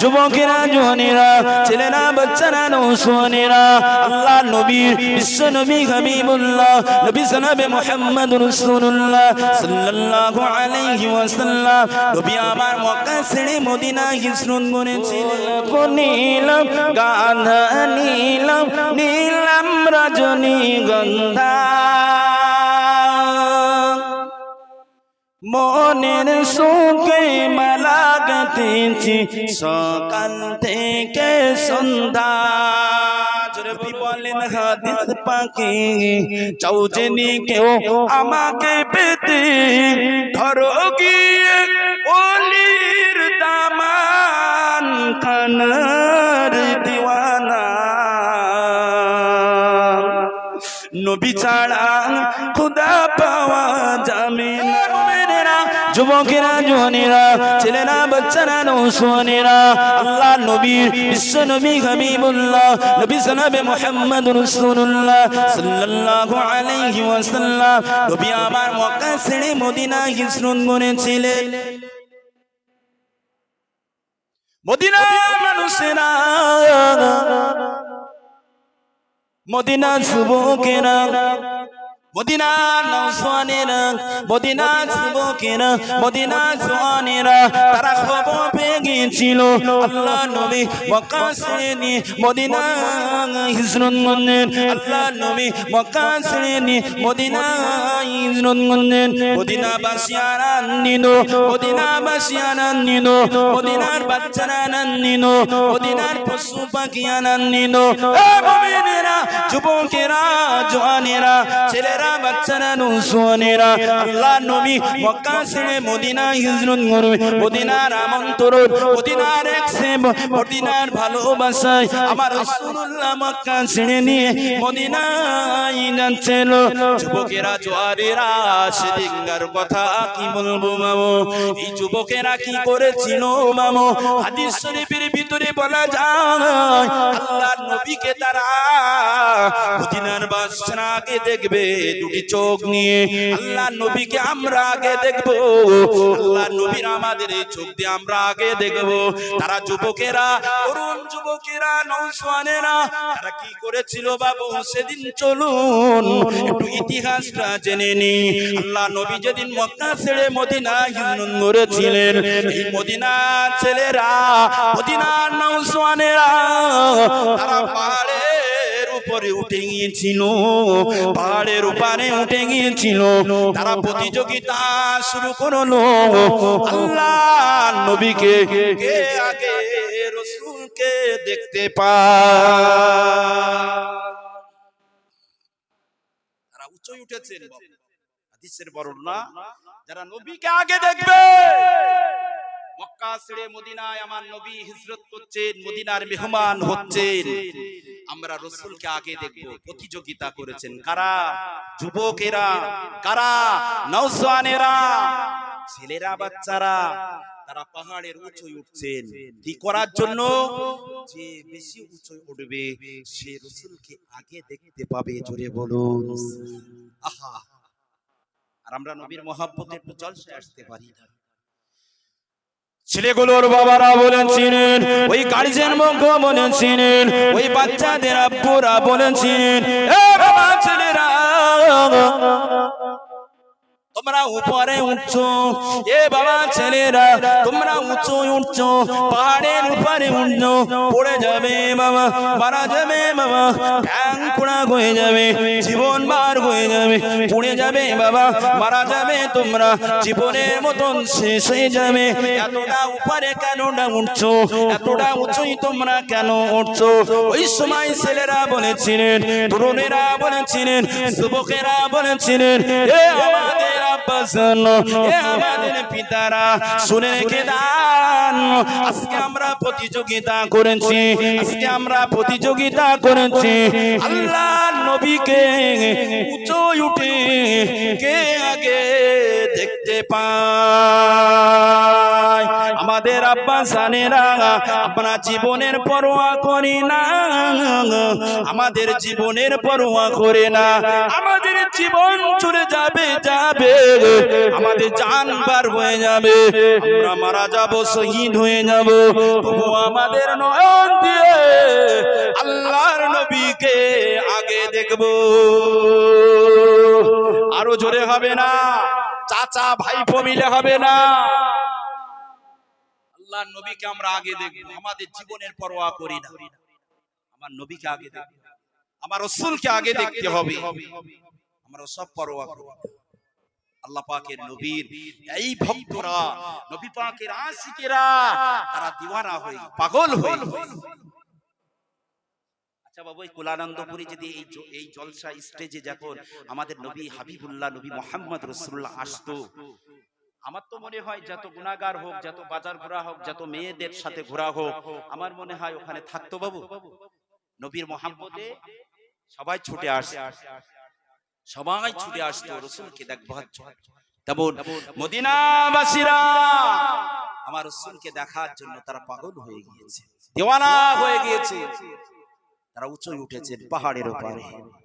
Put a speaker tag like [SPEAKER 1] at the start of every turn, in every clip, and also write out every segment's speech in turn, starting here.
[SPEAKER 1] যুবকেরা জোয়ানেরা ছেলেরা, বাচ্চারা, নৌসোয়ানেরা, আল্লাহ নবীর বিশ্ব নবী হাবিবুল্লাহ, নবী সানাবে মোহাম্মদ রাসূলুল্লাহ সাল্লাল্লাহু আলাইহি ওয়াসাল্লাম। নবী আমার মক্কা ছেড়ে মদিনা হিজরত করেছিলেন নীলম, গাধা নীলম নীলম, রজনী গন্ধা। মনের সুখে মালা গাঁথেছি সকাল থেকে সন্ধ্যা। বলেন হাদিস পাখি চৌজনি কেউ আমাকে পেতে ধরো গিয়ে অলির দামান খানার দিওয়ানা। নবী ছাড়া খুদা পাওয়া যুবকেরা জোয়ানেরা ছেলেরা, বাচ্চারা, নৌসোয়ানেরা আল্লাহ নবীর বিশ্ব নবী হাবিবুল্লাহ, নবী সানাবে মোহাম্মদ রাসূলুল্লাহ সাল্লাল্লাহু আলাইহি ওয়াসাল্লাম, নবী আমার মক্কা ছেড়ে মদিনা হিজরত করেছিলেন। মদিনা মানুষেরা মদিনা যুবকেরা মদিনা নৌসওয়ানেরা মদিনা যুবকেরা মদিনা জওয়ানেরা, তারা খবর পেয়ে গিয়েছিল। আল্লাহ নবী ছেড়ে মদিনা হিজরত করলেন আল্লাহ নবী মক্কা মদিনা হিজরত করলেন মদিনা বাসী আনন্দিত মদিনা বাসী আনন্দিত, মদিনার বাচ্চারা আনন্দিত, মদিনার পশু পাখি আনন্দিত। যুবকেরা, জওয়ানেরা, ছেলেরা, বাচ্চারা নৌসোয়ানেরা আল্লাহ নবী মক্কা ছেড়ে মদিনা হিজরত করবে। মদিনার আমন্ত্রণ, মদিনার এক সেব মদিনার ভালোবাসায় আমার রাসূলুল্লাহ মক্কা ছেড়ে নিয়ে মদিনায় যাচ্ছিল। যুবকেরা জোয়ারেরা সেদিনকার কথা কি বলব মামো? এই যুবকেরা কি করেছিল মামো? হাদিস শরীফের ভিতরে বলা যায়, আল্লাহর নবীকে তারা মদিনার সেদিন চলুন, একটু ইতিহাসটা জেনে নি। আল্লাহ নবী যেদিন মক্কা ছেড়ে মদিনা হিজরত করেছিলেন এই মদিনা ছেলেরা, মদিনার নৌসওয়ানেরা তারা পাহাড়ের উপরে উঠে গিয়েছিল পাহাড়ের উপরে উঠে গিয়েছিল তারা প্রতিযোগিতা শুরু করল। আল্লাহ নবীকে আগে রসুলকে দেখতে পায় উঁচুই উঠেছেন যারা নবীকে আগে দেখবে। মক্কা ছেড়ে মদিনায় আমার নবী হিজরত করছেন, মদিনার মেহমান হচ্ছেন। আমরা রসুলকে আগে দেখব প্রতিযোগিতা করেছেন। কারা? যুবকেরা। কারা? নৌসানেরা ছেলেরা বাচ্চারা। তারা পাহাড়ের উঁচুই উঠছেন। কি করার জন্য? যে বেশি উঁচু উঠবে সে রসুলকে আগে দেখতে পাবে জোরে বলুন। আহা। আর আমরা নবীর মহাব্বতে একটু জলসে আসতে পারি। না ছেলেগুলোর বাবারা বলেছিলেন ওই গার্জেন মুখ বলেছিলেন ওই বাচ্চাদের আব্বুরা বলেছিলেন ছেলেরা। তোমরা উপরে উঠছো, এ বাবা ছেলেরা, তোমরা উঁচু উঠছো, পাহাড়ের উপরে উঠছো, পড়ে যাবে বাবা, মারা যাবে বাবা পোড়া হয়ে যাবে, জীবন বার হয়ে যাবে, পড়ে যাবে বাবা, মারা যাবে তোমরা, জীবনের মতন শেষ হয়ে যাবে। এতটা উপরে কেন না উঠছো? এতটা উঁচুই তোমরা কেন উঠছো? ওই সময় ছেলেরা বলেছিলেন, তরুণেরা বলেছিলেন, যুবকেরা বলেছিলেন আমরা প্রতিযোগিতা করেছি, আজকে আমরা প্রতিযোগিতা করেছি। নবীকে উঁচু উঠে কে আগে দেখতে পাই আমাদের আব্বা জানেরা, আমরা জীবনের পরোয়া করি না। আমাদের জীবনের পরোয়া করে না। আমাদের জীবন চলে যাবে যাবে। আমাদের জান বার হয়ে যাবে। আমরা মারা যাব, শহীদ হয়ে যাব। তবু আমাদের নয়ন দিয়ে দেখব আরও জোরে হবে না। চাচা, ভাইপো মিলে হবে না। আল্লাহর নবীকে আমরা আগে দেখব। আমাদের জীবনের পরোয়া করি না। আমার নবীকে আগে দেখব। আমার রসুলকে আগে দেখতে হবে। আমরা সব পরোয়া করব। আল্লাহ পাকের নবীর এই ভক্তরা, নবী পাকের আশিকেরা, তারা দিওয়ানা হয়ে পাগল হয়ে আচ্ছা বাবু, এই কুলানন্দপুরে যদি এই এই জলসা স্টেজে যখন আমাদের নবী হাবিবুল্লাহ, নবী মোহাম্মদ রসুল্লাহ আসতো। আমার তো মনে হয় যত গুণাগার হোক, যত বাজার ঘোরা হোক, যত মেয়েদের সাথে ঘোরা হোক, আমার মনে হয় ওখানে থাকতো বাবু। নবীর মোহাম্মদে, সবাই ছুটে আসে সবাই ছুটে আসতো, রসুলকে দেখবার তেমন মদিনাবাসীরা আমার রসুলকে দেখার জন্য তারা পাগল হয়ে গিয়েছে। দেওয়ানা হয়ে গিয়েছে। তারা উঁচুই উঠেছেন পাহাড়ের ওপারে।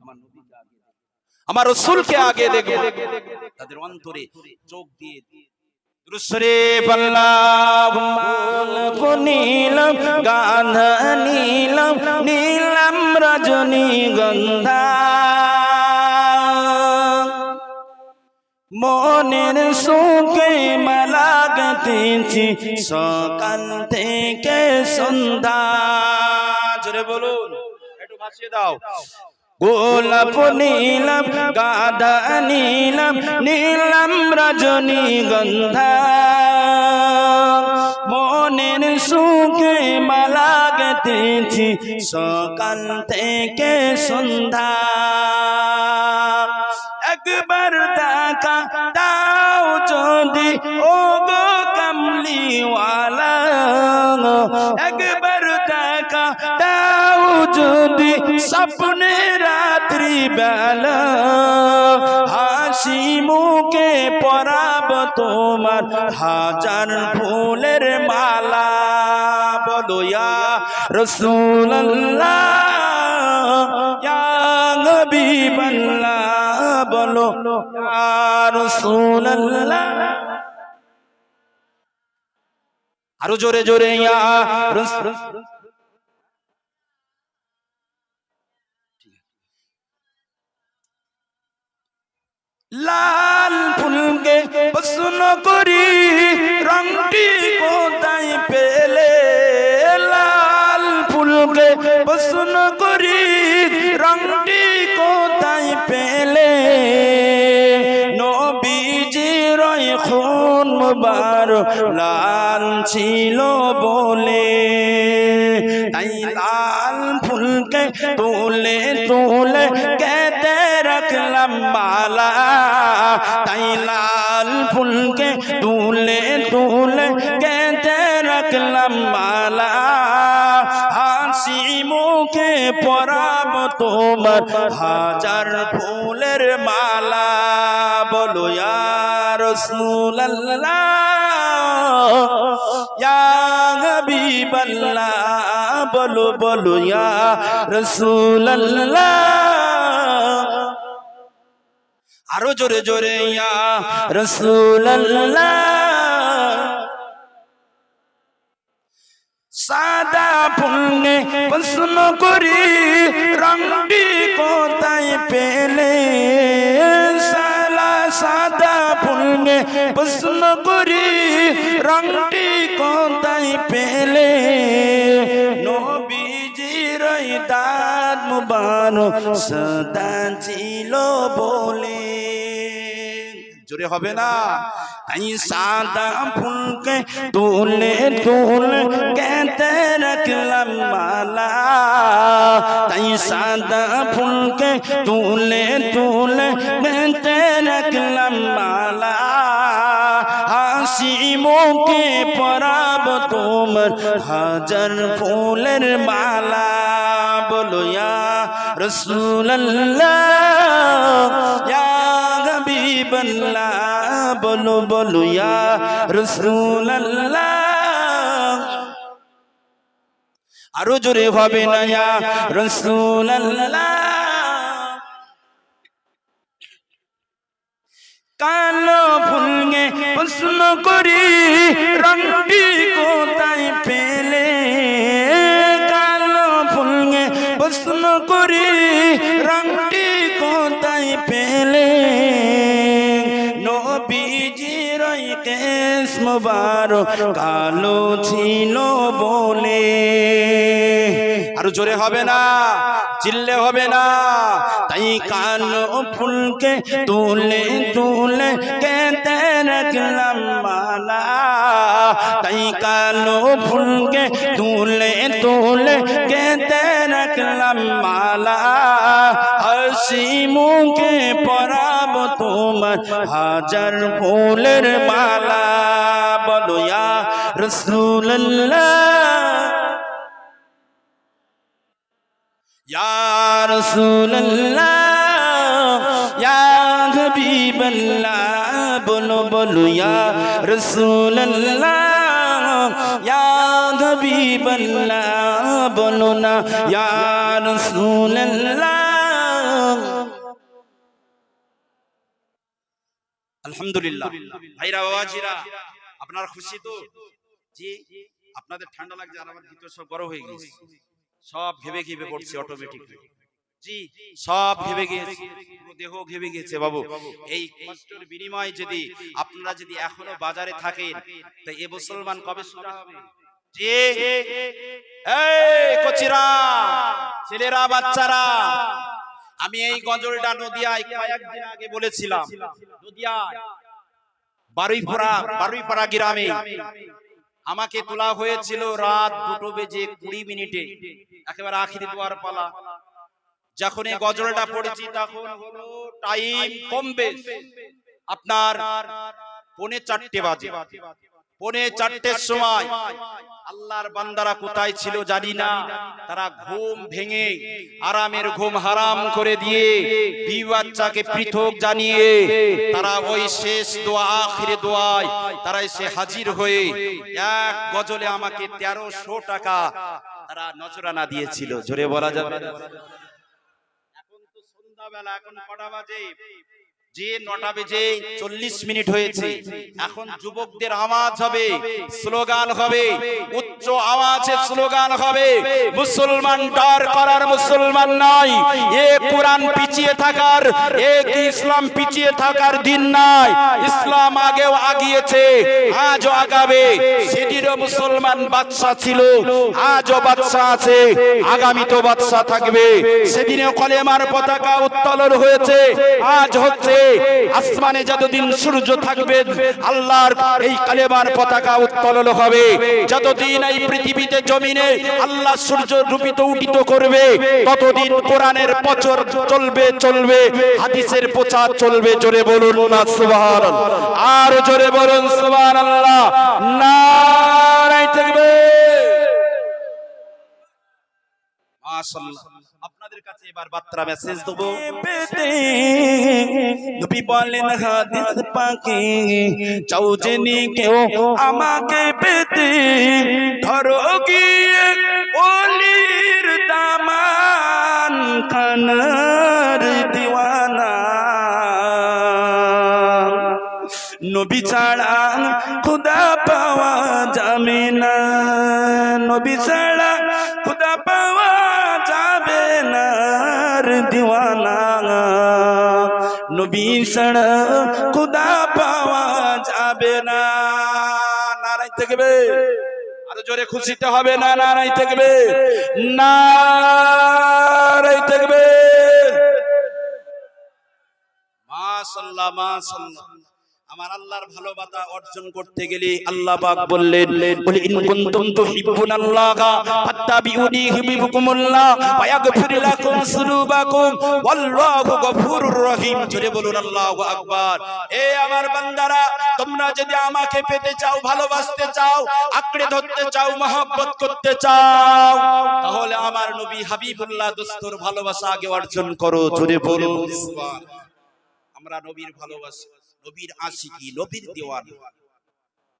[SPEAKER 1] আমার নবীকে আগে দেখো। আমার রসুলকে আগে দেখো তাদের অন্তরে চোখ দিয়ে দুরুশ্বরে নীলম গান্ধা নীলম নীলম রজনী গন্ধা। মনের সুখে মালা গতেছি সকাল থেকে সন্ধ্যা। জোরে বলুন। গোলাপ নীলম, গাধা নীলম নীলম রজনী গন্ধা। মনের সুখে মালা গতেছি সকাল থেকে সন্ধ্যা। একবার দেখা দাও যদি ও গো একবার দাও যদি স্বপ্নে রাত্রি বেলা হাসি মুখে পরাব তোমার হাজার ফুলের মালা। বলো, ইয়া রসুল্লাহ বলো রাসূলুল্লাহ। আরও জোরে জোরে, ইয়া লাল ফুলকে পছন্দ করি, রংটি কোথায় পেলে? লাল ফুলকে পছন্দ করি, রংটি কোথায় পেলে? নবীজির খুন লাল ছিল বলে। তাই লাল ফুলকে তুলে তুলে রাখলাম মালা তাই লাল ফুলকে তুলে তুলে কেটে রাখলাম মালা হাসি মুখে পরাব তোমার হাজার ফুলের মালা। বলো, ইয়া ইয়া হাবিবাল্লাহ। বলো বলো, ইয়া রাসূলুল্লাহ। আরও জোরে জোরে ইয়া রাসূলুল্লাহ। সাদা ফুলনে প্রশ্ন করি, রংটি কোথায় পেলে? সালা সাদা ফুলনে প্রশ্ন করি, রংটি কোথায় পেলে? নবীজির দাঁত মুবারক সদা ছিল বলে। জোরে হবে না? তাই সাদা ফুলকে তুলে তুলে কেতে রাখলাম মালা। তাই সাদা ফুলকে তুলে তুলে কেতে রাখলাম মালা। হাসি মুখে পরাব তোমার হাজার ফুলের মালা। বলো ইয়া রসুল্লাহ ইয়া হাবিব বলো বলো, ইয়া রসুল আরও জোরে হবে না, ইয়া রসুল কালো ফুলগে প্রশ্ন করি রংটি কোথায় পেলে কেস মুবারক কালো ছিল বলে। আরও জোরে হবে না? চিল্লে হবে না। তাই কালো ফুলকে তুলে তুলে কেতে রাখলাম মালা। তাই কালো ফুলকে তুলে তুলে কেতে রাখলাম মালা। হাসি মুখে পরাব তোমার হাজার ফুলের মালা। বলো রসুল্লাহ یا رسول اللہ یا حبیب اللہ بولو بولو یا رسول اللہ یا حبیب اللہ بولو نا یا رسول اللہ আলহামদুলিল্লাহ ভাইরা বাবাজিরা আপনারা খুশি তো জি আপনাদের ঠান্ডা লাগছে আর আমার ভিতর সব বড় হয়ে গেছে সব ঘেবে ঘেবে পড়ছে অটোমেটিকলি জি সব ঘেবে গিয়েছে দেহ ঘেবে গিয়েছে বাবু। এই কষ্টের বিনিময়ে যদি আপনারা যদি এখনও বাজারে থাকেন তা এ মুসলমান কবে সোজা হবে? জি। এই কচিরা ছেলেরা বাচ্চারা। আমি এই গজলটা নদিয়ায় কয়েকদিন আগে বলেছিলাম। নদিয়ায়। বারুইপাড়া বারুইপাড়া গ্রামে। আমাকে তোলা হয়েছিল রাত দুটো বেজে কুড়ি মিনিটে। একেবারে আখিরি দুয়ার পালা। যখন এই গজলটা পড়েছি তখন হলো টাইম কমবে। আপনার পনে চারটে বাজে। পৌনে চারটের সময় আল্লাহর বান্দারা কোথায় ছিল জানি না। তারা ঘুম ভেঙে আরামের ঘুম হারাম করে দিয়ে বাচ্চাকে পৃথক জানিয়ে তারা ওই শেষ দোয়া, আখিরে দোয়ায় তারা এসে হাজির হয়ে এক গজলে আমাকে তেরোশো টাকা তারা নজরানা দিয়েছিল। জোরে বলা যাবে। এখন তো সন্ধ্যাবেলা, এখন কটা বাজে? যে নটা বেজে চল্লিশ মিনিট হয়েছে, এখন যুবকদের আওয়াজ হবে, স্লোগান হবে, উচ্চ আওয়াজে স্লোগান হবে, মুসলমান ডর করার মুসলমান নয়, এ কোরআন পিছিয়ে থাকার, এ ইসলাম পিছিয়ে থাকার দিন নাই ইসলাম আগেও আগিয়েছে, আজও আগাবে, সেদিনও মুসলমান বাদশা ছিল, আজও বাদশা আছে আগামী তো বাদশা থাকবে সেদিনে কলেমার পতাকা উত্তোলন হয়েছে, আজ হচ্ছে আসমানে যতদিন সূর্য থাকবে, আল্লাহর এই কালেমার পতাকা উত্তোলন হবে। যতদিন এই পৃথিবীতে জমিনে আল্লাহ সূর্য রূপিত উঠিত করবে, ততদিন কোরআনের প্রচার চলবে চলবে, হাদিসের প্রচার চলবে। জোরে বলুন না, সুবহানাল্লাহ। আর জোরে বলুন, সুবহানাল্লাহ। নারায়ে তাকবীর মাশাআল্লাহ। আপনাদের কাছে এবার বার্তা মেসেজ দেবো। নবী বলেন, হাদিস কেউ আমাকে পেতে। ধরো গিয়ে ওলির দামান খানার দিওয়ানা। নবী ছাড়া খুদা পাওয়া যাবে না। নবী ছাড়া ছাড়া খুদা পাওয়া যাবে না। নারাই থাকবে। আরও জোরে খুশিতে হবে না নারাই থাকবে। নারাই থাকবে। মাশাল্লাহ মাশাল্লাহ। আমার আল্লাহর ভালোবাসা অর্জন করতে গেলে আল্লাহ পাক বললেন বলে ইন কুনতুম তুহিব্বুনাল্লাহা ফাত্তাবিউনি ইউহিব্বুকুমুল্লাহ ওয়া ইয়াগফির লাকুম যুনুবাকুম ওয়াল্লাহু গফুরুর রহিম। জোরে বলুন, আল্লাহু আকবার। এ আমার বান্দারা, তোমরা যদি আমাকে পেতে চাও, ভালোবাসতে চাও, আঁকড়ে ধরতে চাও, মহব্বত করতে চাও, তাহলে আমার নবী হাবিবুল্লাহ দোস্তর ভালোবাসা আগে অর্জন করো। জোরে বলুন
[SPEAKER 2] আমরা নবীর ভালোবাসি নবীর আশিকি নবীর দেওয়ান।